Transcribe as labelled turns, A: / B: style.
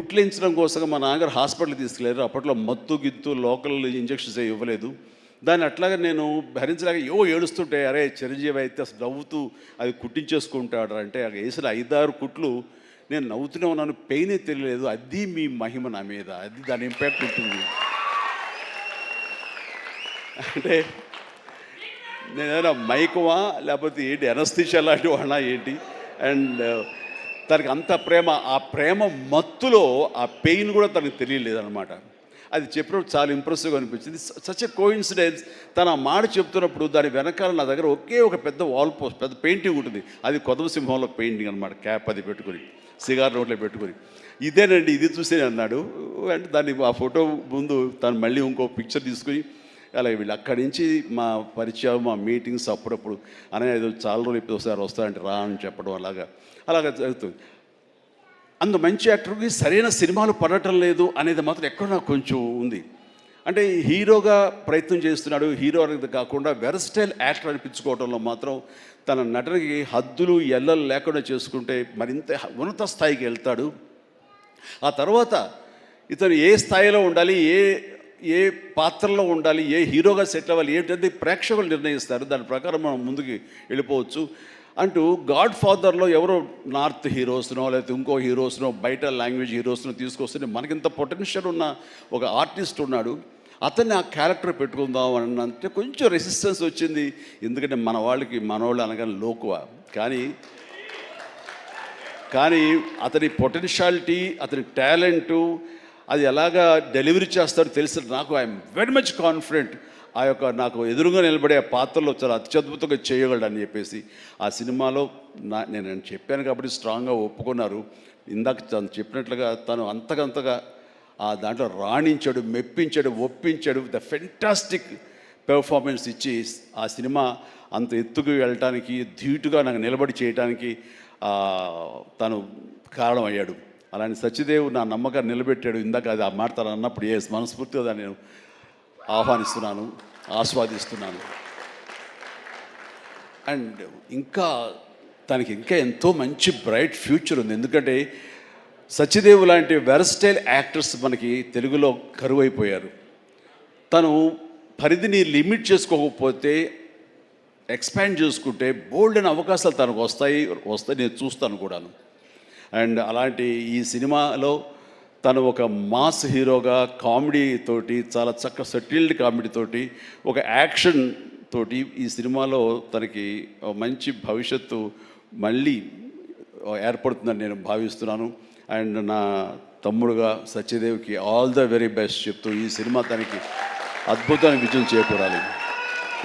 A: కుట్లించడం కోసం మా నాన్నగారు హాస్పిటల్ తీసుకెళ్ళారు. అప్పట్లో మత్తు గిత్తు లోకల్ ఇంజక్షన్స్ ఇవ్వలేదు. దాన్ని అట్లాగే నేను భరించలేక ఏవో ఏడుస్తుంటే అరే చిరంజీవి అయితే అసలు నవ్వుతూ అది కుట్టించేసుకుంటాడు అంటే అది వేసిన ఐదారు కుట్లు నేను నవ్వుతూనే ఉన్నాను. పెయినే తెలియలేదు. అది మీ మహిమ నా మీద. అది దాని ఇంపాక్ట్ ఉంటుంది. అంటే నేనేమైనా మైకువా లేకపోతే ఏంటి ఎనస్థిషియా లాంటి వాళ్ళ ఏంటి? అండ్ తనకి అంత ప్రేమ ఆ ప్రేమ మత్తులో ఆ పెయిన్ కూడా తనకు తెలియలేదన్నమాట. అది చెప్పినప్పుడు చాలా ఇంప్రెసివ్గా అనిపించింది. సచ్ ఎ కోయిన్సిడెన్స్ తన మాట చెప్తున్నప్పుడు దాని వెనకాల నా దగ్గర ఒకే ఒక పెద్ద వాల్ పోస్ట్ పెద్ద పెయింటింగ్ ఉంటుంది. అది కొదవ సింహంలో పెయింటింగ్ అనమాట క్యాప్ అది పెట్టుకుని సిగార్ నోట్లో పెట్టుకుని. ఇదేనండి ఇది చూసేనన్నాడు అంటే దాన్ని ఆ ఫోటో ముందు తను మళ్ళీ ఇంకో పిక్చర్ తీసుకుని అలాగే వీళ్ళు అక్కడి నుంచి మా పరిచయం మా మీటింగ్స్ అప్పుడప్పుడు అనే ఏదో చాలా రోజులు ఇప్పుడు ఒకసారి వస్తారంటే రా అని చెప్పడం అలాగా అలాగా జరుగుతుంది. అంత మంచి యాక్టర్కి సరైన సినిమాలు పడటం లేదు అనేది మాత్రం ఎక్కడ నాకు కొంచెం ఉంది. అంటే హీరోగా ప్రయత్నం చేస్తున్నాడు హీరో అనేది కాకుండా వెరస్టైల్ యాక్టర్ అనిపించుకోవడంలో మాత్రం తన నటనకి హద్దులు ఎల్లలు లేకుండా చేసుకుంటే మరింత ఉన్నత స్థాయికి వెళ్తాడు. ఆ తర్వాత ఇతను ఏ స్థాయిలో ఉండాలి ఏ ఏ పాత్రలో ఉండాలి ఏ హీరోగా సెటిల్ అవ్వాలి ఏంటంటే ప్రేక్షకులు నిర్ణయిస్తారు. దాని ప్రకారం మనం ముందుకు వెళ్ళిపోవచ్చు. అంటూ గాడ్ ఫాదర్లో ఎవరో నార్త్ హీరోస్నో లేకపోతే ఇంకో హీరోస్నో బయట లాంగ్వేజ్ హీరోస్నో తీసుకొస్తే మనకింత పొటెన్షియల్ ఉన్న ఒక ఆర్టిస్ట్ ఉన్నాడు. అతన్ని ఆ క్యారెక్టర్ పెట్టుకుందాం అని అంటే కొంచెం రెసిస్టెన్స్ వచ్చింది. ఎందుకంటే మన వాళ్ళకి మనవాళ్ళు అనగానే లోకువ. కానీ కానీ అతని పొటెన్షియాలిటీ అతని టాలెంటు అది ఎలాగా డెలివరీ చేస్తారో తెలిసి నాకు ఐఎమ్ వెరీ మచ్ కాన్ఫిడెంట్. ఆ యొక్క నాకు ఎదురుగా నిలబడే ఆ పాత్రలో చాలా అత్యద్భుతంగా చేయగలడు అని చెప్పేసి ఆ సినిమాలో నా నేను చెప్పాను కాబట్టి స్ట్రాంగ్గా ఒప్పుకున్నారు. ఇందాక తను చెప్పినట్లుగా తను అంతకంతగా ఆ దాంట్లో రాణించాడు మెప్పించాడు ఒప్పించాడు ద ఫెంటాస్టిక్ పెర్ఫార్మెన్స్ ఇచ్చి ఆ సినిమా అంత ఎత్తుకు వెళ్ళటానికి ధీటుగా నాకు నిలబడి చేయటానికి తను కారణం అయ్యాడు అలాంటి సత్యదేవు నా నమ్మకాన్ని నిలబెట్టాడు. ఇందాక అది ఆ మాట అన్నప్పుడు ఏ మనస్ఫూర్తిగా దాన్ని నేను ఆహ్వానిస్తున్నాను ఆస్వాదిస్తున్నాను. అండ్ ఇంకా తనకి ఇంకా ఎంతో మంచి బ్రైట్ ఫ్యూచర్ ఉంది. ఎందుకంటే సత్యదేవు లాంటి వెరస్టైల్ యాక్టర్స్ మనకి తెలుగులో కరువైపోయారు. తను పరిధిని లిమిట్ చేసుకోకపోతే ఎక్స్పాండ్ చేసుకుంటే బోల్డ్ అయిన అవకాశాలు తనకు వస్తాయి వస్తాయి నేను చూస్తాను కూడాను. అండ్ అలాంటి ఈ సినిమాలో తను ఒక మాస్ హీరోగా కామెడీ తోటి చాలా చక్క సెటిల్డ్ కామెడీ తోటి ఒక యాక్షన్ తోటి ఈ సినిమాలో తనకి మంచి భవిష్యత్తు మళ్ళీ ఏర్పడుతుందని నేను భావిస్తున్నాను. అండ్ నా తమ్ముడుగా సత్యదేవ్కి ఆల్ ద వెరీ బెస్ట్ చెప్తూ ఈ సినిమా తనకి అద్భుతమైన విజయం చేకూరాలి.